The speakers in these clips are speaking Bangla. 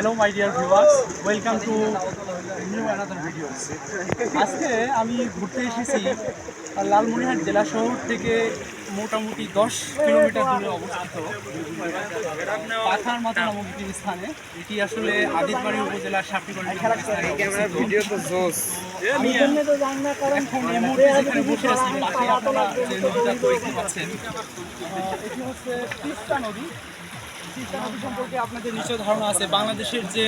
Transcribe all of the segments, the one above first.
Hello my dear viewers welcome to new another videos আজকে আমি ঘুরতে এসেছি লালমনিরহাট জেলা শহর থেকে মোটামুটি দশ কিলোমিটার দূরে অবস্থিত পাথার মাথা নামক একটি স্থানে। এটি আসলে আদিতবাড়ি উপজেলার সাপিগঞ্জ আমি এখন এই মুহূর্তে যেখানে বসে আছি পাশে আপনারা যে নদীটা দেখতে পাচ্ছেন এটি হচ্ছে তিস্তা নদী। সম্পর্কে আপনাদের নিশ্চয় ধারণা আছে। বাংলাদেশের যে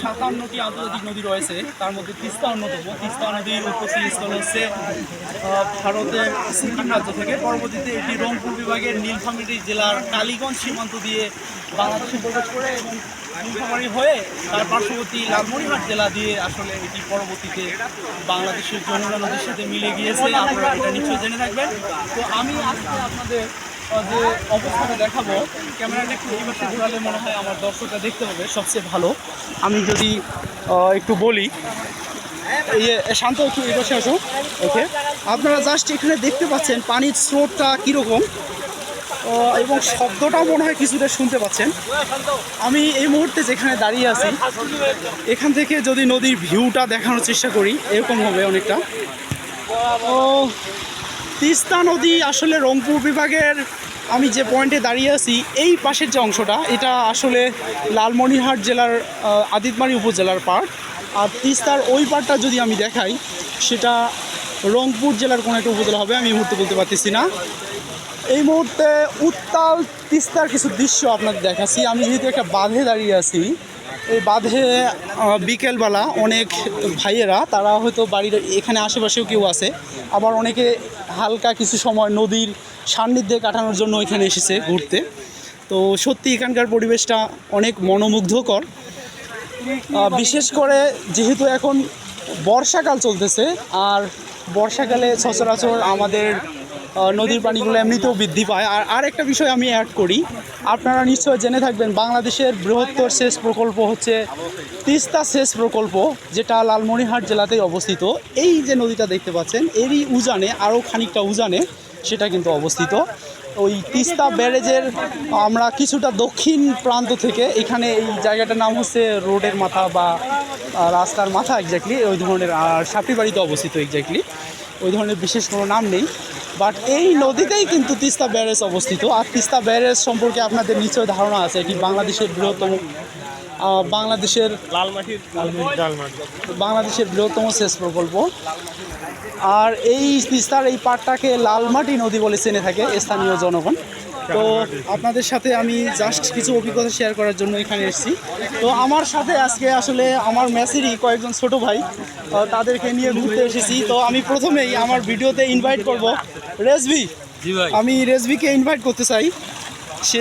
সাতান্নটি আন্তর্জাতিক নদী রয়েছে, তার মধ্যে তিস্তা অন্যতম তিস্তা নদীর উৎপত্তি স্থল হচ্ছে ভারতের সিকিম রাজ্য থেকে। পরবর্তীতে এটি রংপুর বিভাগের নীলফামারী জেলার কালীগঞ্জ সীমান্ত দিয়ে বাংলাদেশে প্রবেশ করে এবং নীলফামারী হয়ে তার পার্শ্ববর্তী লালমনিরহাট জেলা দিয়ে আসলে এটি পরবর্তীতে বাংলাদেশের যমুনা নদীর সাথে মিলে গিয়েছে। আপনারা এটা নিশ্চয়ই জেনে থাকবেন। তো আমি আজকে আপনাদের যে অবস্থাটা দেখাবো ক্যামেরাটা একটু এই ঘোরালে মনে হয় আমার দর্শকরা দেখতে পাবে সবচেয়ে ভালো। আমি যদি একটু বলি এই যে, শান্ত একটু এই পাশে আসো। ওকে। আপনারা জাস্ট এখানে দেখতে পাচ্ছেন পানির স্রোতটা কীরকম এবং শব্দটাও মনে হয় কিছুটা শুনতে পাচ্ছেন। আমি এই মুহূর্তে যেখানে দাঁড়িয়ে আছি এখান থেকে যদি নদীর ভিউটা দেখানোর চেষ্টা করি এরকম হবে অনেকটা। ও তিস্তা নদী আসলে রংপুর বিভাগের, আমি যে পয়েন্টে দাঁড়িয়ে আছি, এই পাশের যে অংশটা, এটা আসলে লালমনিরহাট জেলার আদিতমারি উপজেলার পার্ট আর তিস্তার ওই পার্টটা যদি আমি দেখাই, সেটা রংপুর জেলার কোনো একটা উপজেলা হবে, আমি এই মুহূর্তে বলতে পারতেছি না। এই মুহূর্তে উত্তাল তিস্তার কিছু দৃশ্য আপনাদের দেখাচ্ছি। আমি যেহেতু একটা বাঁধে দাঁড়িয়ে আছি এই বাঁধে বিকেলবেলা অনেক ভাইয়েরা, তারা হয়তো বাড়ির এখানে আশেপাশেও কেউ আছে, আবার অনেকে হালকা কিছু সময় নদীর সান্নিধ্যে কাটানোর জন্য এখানে এসেছে ঘুরতে। তো সত্যি এখানকার পরিবেশটা অনেক মনোমুগ্ধকর। বিশেষ করে যেহেতু এখন বর্ষাকাল চলতেছে, আর বর্ষাকালে সচরাচর আমাদের নদীর পানিগুলো এমনিতেও বৃদ্ধি পায়। আর আরেকটা বিষয় আমি অ্যাড করি। আপনারা নিশ্চয় জেনে থাকবেন, বাংলাদেশের বৃহত্তর সেচ প্রকল্প হচ্ছে তিস্তা সেচ প্রকল্প, যেটা লালমনিরহাট জেলাতেই অবস্থিত। এই যে নদীটা দেখতে পাচ্ছেন, এরই উজানে, আরও খানিকটা উজানে, সেটা কিন্তু অবস্থিত। ওই তিস্তা ব্যারেজের, আমরা কিছুটা দক্ষিণ প্রান্ত থেকে, এখানে এই জায়গাটার নাম হচ্ছে রোডের মাথা বা রাস্তার মাথা এক্স্যাক্টলি ওই ধরনের, আর সাপিবাড়িতে অবস্থিত এক্স্যাক্টলি ওই ধরনের বিশেষ কোনো নাম নেই। বাট এই নদীতেই কিন্তু তিস্তা ব্যারেজ অবস্থিত। আর তিস্তা ব্যারেজ সম্পর্কে আপনাদের নিশ্চয় ধারণা আছে এটি বাংলাদেশের বৃহত্তম বাংলাদেশের লালমাটির বাংলাদেশের বৃহত্তম সেচ প্রকল্প। আর এই তিস্তার এই পাটটাকে লালমাটি নদী বলে চেনে থাকে স্থানীয় জনগণ। তো আপনাদের সাথে আমি জাস্ট কিছু অভিজ্ঞতা শেয়ার করার জন্য এখানে এসেছি। তো আমার সাথে আজকে আসলে আমার মেসেরই কয়েকজন ছোট ভাই তাদেরকে নিয়ে ঘুরতে এসেছি। তো আমি প্রথমেই আমার ভিডিওতে ইনভাইট করব রেজভি। আমি রেজভিকে ইনভাইট করতে চাই। সে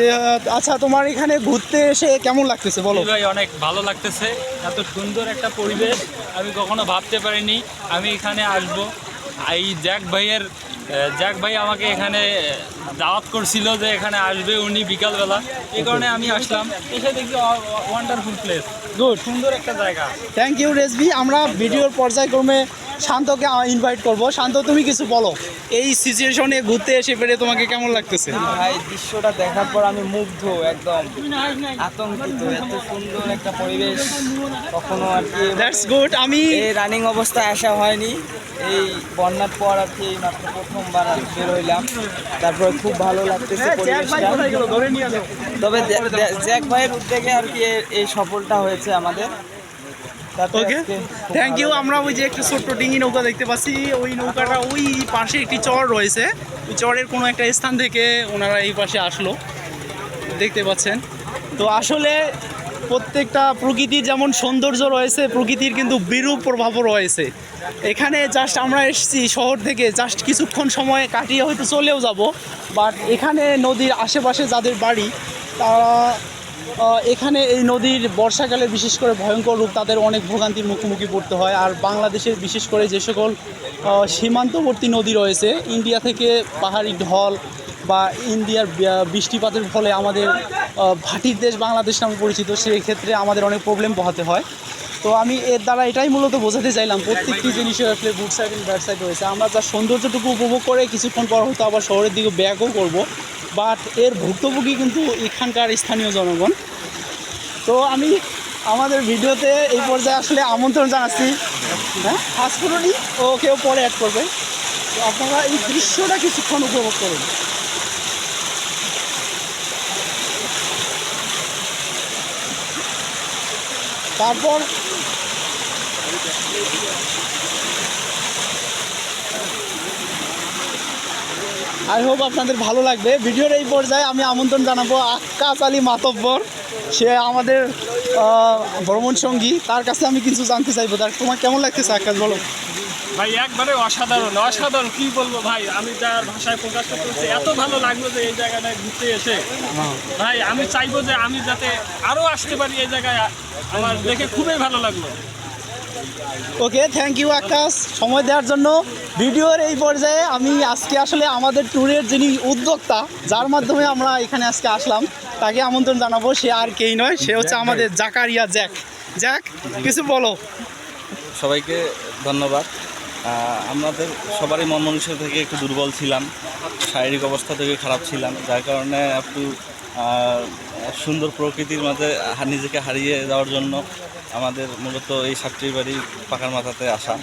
আচ্ছা তোমার এখানে ঘুরতে এসে কেমন লাগতেছে বলো? ভাই অনেক ভালো লাগতেছে। এত সুন্দর একটা পরিবেশ। আমি কখনো ভাবতে পারিনি। আমি এখানে আসব। এই জ্যাক ভাইয়ের জ্যাক ভাই আমাকে এখানে দাওয়াত করছিল যে এখানে আসবে উনি বিকালবেলা। এই কারণে আমি আসলাম। এসে দেখি ওয়ান্ডারফুল প্লেস গুড সুন্দর একটা জায়গা। থ্যাংক ইউ রেসবি আমরা ভিডিওর পর্যায়ক্রমে শান্তকে ইনভাইট করব। শান্ত তুমি কিছু বলো। এই সিচুয়েশনে ঘুরতে এসে পেরে তোমাকে কেমন লাগতেছে? ভাই দৃশ্যটা দেখার পর আমি মুগ্ধ একদম। আতঙ্কিত এত সুন্দর একটা পরিবেশ। কখনো আর কি দ্যাটস গুড আমি এই রানিং অবস্থায় আসা হয়নি। এই বন্যার পর আর কি এই মাত্র প্রথমবার আর বের হইলাম। তারপরে খুব ভালো লাগতেছে পরিবেশটা। তবে জ্যাক ভাইয়ের উদ্যোগে আর কি এই সফলটা হয়েছে আমাদের। ওকে থ্যাংক ইউ আমরা ওই যে একটা ছোট্ট ডিঙি নৌকা দেখতে পাচ্ছি। ওই নৌকাটা ওই পাশে একটি চর রয়েছে। ওই চরের কোনো একটা স্থান থেকে ওনারা এই পাশে আসলো। দেখতে পাচ্ছেন। তো আসলে প্রত্যেকটা প্রকৃতির যেমন সৌন্দর্য রয়েছে প্রকৃতির কিন্তু বিরূপ প্রভাবও রয়েছে। এখানে জাস্ট আমরা এসেছি শহর থেকে জাস্ট কিছুক্ষণ সময় কাটিয়ে হয়তো চলেও যাব। বাট এখানে নদীর আশেপাশে যাদের বাড়ি তারা এখানে এই নদীর বর্ষাকালে বিশেষ করে ভয়ঙ্কর রূপ, তাদের অনেক ভোগান্তির মুখোমুখি পড়তে হয়। আর বাংলাদেশের বিশেষ করে যে সকল সীমান্তবর্তী নদী রয়েছে, ইন্ডিয়া থেকে পাহাড়ি ঢল বা ইন্ডিয়ার বৃষ্টিপাতের ফলে আমাদের ভাটির দেশ বাংলাদেশ নামে পরিচিত সেই ক্ষেত্রে আমাদের অনেক প্রবলেম পোহাতে হয়। তো আমি এর দ্বারা এটাই মূলত বোঝাতে চাইলাম, প্রত্যেকটি জিনিসের আসলে গুড সাইড এবং ব্যাড সাইড রয়েছে। আমরা যার সৌন্দর্যটুকু উপভোগ করে কিছুক্ষণ পর হয়তো আবার শহরের দিকে ব্যাকও করব। বাট এর ভুক্তভোগী কিন্তু এখানকার স্থানীয় জনগণ। তো আমি আমাদের ভিডিওতে এই পর্যায়ে আসলে আমন্ত্রণ জানাচ্ছি। হ্যাঁ ফার্স্ট করুনই ও কেউ পরে অ্যাড করবে। তো আপনারা এই দৃশ্যটা কিছুক্ষণ উপভোগ করুন। তারপর আই হোপ আপনাদের ভালো লাগবে। ভিডিওর এই পর্যায়ে আমি আমন্ত্রণ জানাব আক্কাস আলী মাতব্বর। সে আমাদের ভ্রমণ সঙ্গী। তার কাছে আমি কিছু জানতে চাইব। তার তোমার কেমন লাগতেছে আক্কাস বলো? ভাই একবারে অসাধারণ। অসাধারণ। কি বলব ভাই? আমি যার ভাষায় প্রকাশ করতে এত ভালো লাগল যে এই জায়গাটায় ঘুরতে এসে। ভাই আমি চাইব যে আমি যাতে আরও আসতে পারি এই জায়গায়। আমার দেখে খুবই ভালো লাগল। Okay thank you Akash. সময় দেওয়ার জন্য। ভিডিওর এই পর্যায়ে আমি আজকে আসলে আমাদের ট্যুরের যিনি উদ্যোক্তা যার মাধ্যমে আমরা এখানে আজকে আসলাম তাকে আমন্ত্রণ জানাব। সে আর কেই নয় সে হচ্ছে আমাদের জাকারিয়া জ্যাক। জ্যাক কিছু বলো। সবাইকে ধন্যবাদ। আমাদের সবারই মন মানুষের থেকে একটু দুর্বল ছিলাম শারীরিক অবস্থা থেকে খারাপ ছিলাম যার কারণে একটু সুন্দর প্রকৃতির মাঝে নিজেকে হারিয়ে যাওয়ার জন্য আমাদের মূলত এই সাতটির বাড়ি পাকার মাথাতে আসা।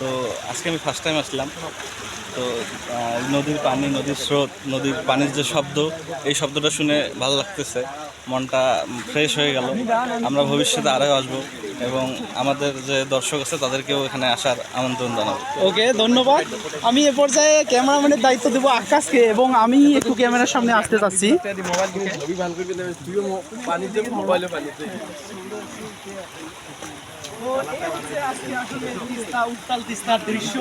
তো আজকে আমি ফার্স্ট টাইম আসলাম। তো নদীর পানি নদীর স্রোত নদীর পানির যে শব্দ এই শব্দটা শুনে ভালো লাগতেছে। মনটা ফ্রেশ হয়ে গেল। আমরা ভবিষ্যতে আরও আসব এবং আমাদের যে দর্শক আছে তাদেরকেও এখানে আসার আমন্ত্রণ জানাব। ওকে ধন্যবাদ। আমি এ পর্যায়ে ক্যামেরাম্যানের দায়িত্ব দেবো আকাশকে এবং আমি একটু ক্যামেরার সামনে আসতে চাচ্ছি উত্তাল তিস্তার দৃশ্য।